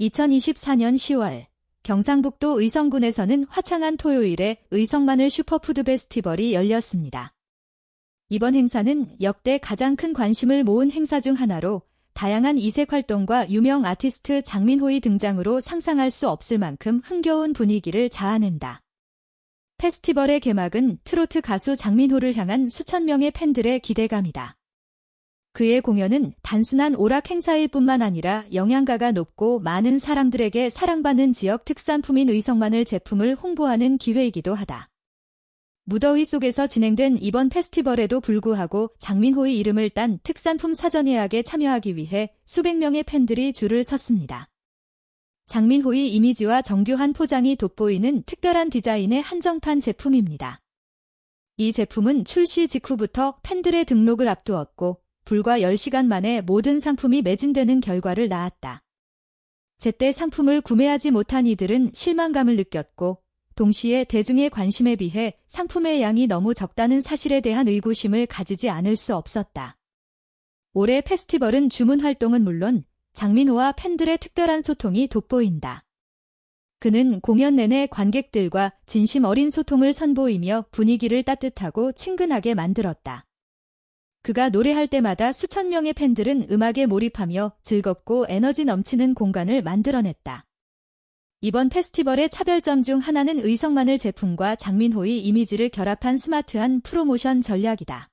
2024년 10월 경상북도 의성군에서는 화창한 토요일에 의성마늘 슈퍼푸드 페스티벌이 열렸습니다. 이번 행사는 역대 가장 큰 관심을 모은 행사 중 하나로 다양한 이색 활동과 유명 아티스트 장민호의 등장으로 상상할 수 없을 만큼 흥겨운 분위기를 자아낸다. 페스티벌의 개막은 트로트 가수 장민호를 향한 수천 명의 팬들의 기대감이다. 그의 공연은 단순한 오락 행사일 뿐만 아니라 영양가가 높고 많은 사람들에게 사랑받는 지역 특산품인 의성마늘 제품을 홍보하는 기회이기도 하다. 무더위 속에서 진행된 이번 페스티벌에도 불구하고 장민호의 이름을 딴 특산품 사전 예약에 참여하기 위해 수백 명의 팬들이 줄을 섰습니다. 장민호의 이미지와 정교한 포장이 돋보이는 특별한 디자인의 한정판 제품입니다. 이 제품은 출시 직후부터 팬들의 등록을 앞두었고 불과 10시간 만에 모든 상품이 매진되는 결과를 낳았다. 제때 상품을 구매하지 못한 이들은 실망감을 느꼈고 동시에 대중의 관심에 비해 상품의 양이 너무 적다는 사실에 대한 의구심을 가지지 않을 수 없었다. 올해 페스티벌은 주문 활동은 물론 장민호와 팬들의 특별한 소통이 돋보인다. 그는 공연 내내 관객들과 진심 어린 소통을 선보이며 분위기를 따뜻하고 친근하게 만들었다. 그가 노래할 때마다 수천 명의 팬들은 음악에 몰입하며 즐겁고 에너지 넘치는 공간을 만들어냈다. 이번 페스티벌의 차별점 중 하나는 의성마늘 제품과 장민호의 이미지를 결합한 스마트한 프로모션 전략이다.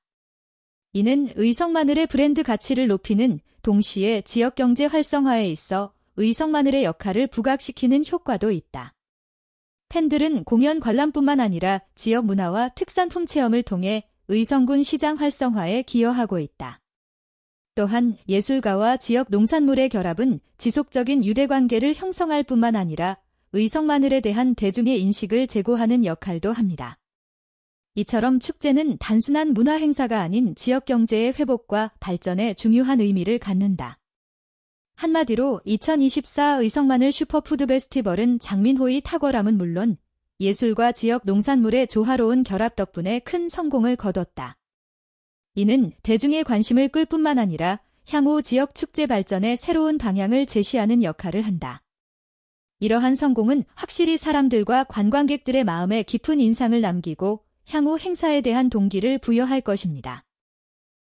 이는 의성마늘의 브랜드 가치를 높이는 동시에 지역 경제 활성화에 있어 의성마늘의 역할을 부각시키는 효과도 있다. 팬들은 공연 관람뿐만 아니라 지역 문화와 특산품 체험을 통해 의성군 시장 활성화에 기여하고 있다. 또한 예술가와 지역 농산물의 결합은 지속적인 유대관계를 형성할 뿐만 아니라 의성마늘에 대한 대중의 인식을 제고하는 역할도 합니다. 이처럼 축제는 단순한 문화 행사가 아닌 지역 경제의 회복과 발전에 중요한 의미를 갖는다. 한마디로 2024 의성마늘 슈퍼푸드 페스티벌은 장민호의 탁월함은 물론 예술과 지역 농산물의 조화로운 결합 덕분에 큰 성공을 거뒀다. 이는 대중의 관심을 끌 뿐만 아니라 향후 지역 축제 발전의 새로운 방향을 제시하는 역할을 한다. 이러한 성공은 확실히 사람들과 관광객들의 마음에 깊은 인상을 남기고 향후 행사에 대한 동기를 부여할 것입니다.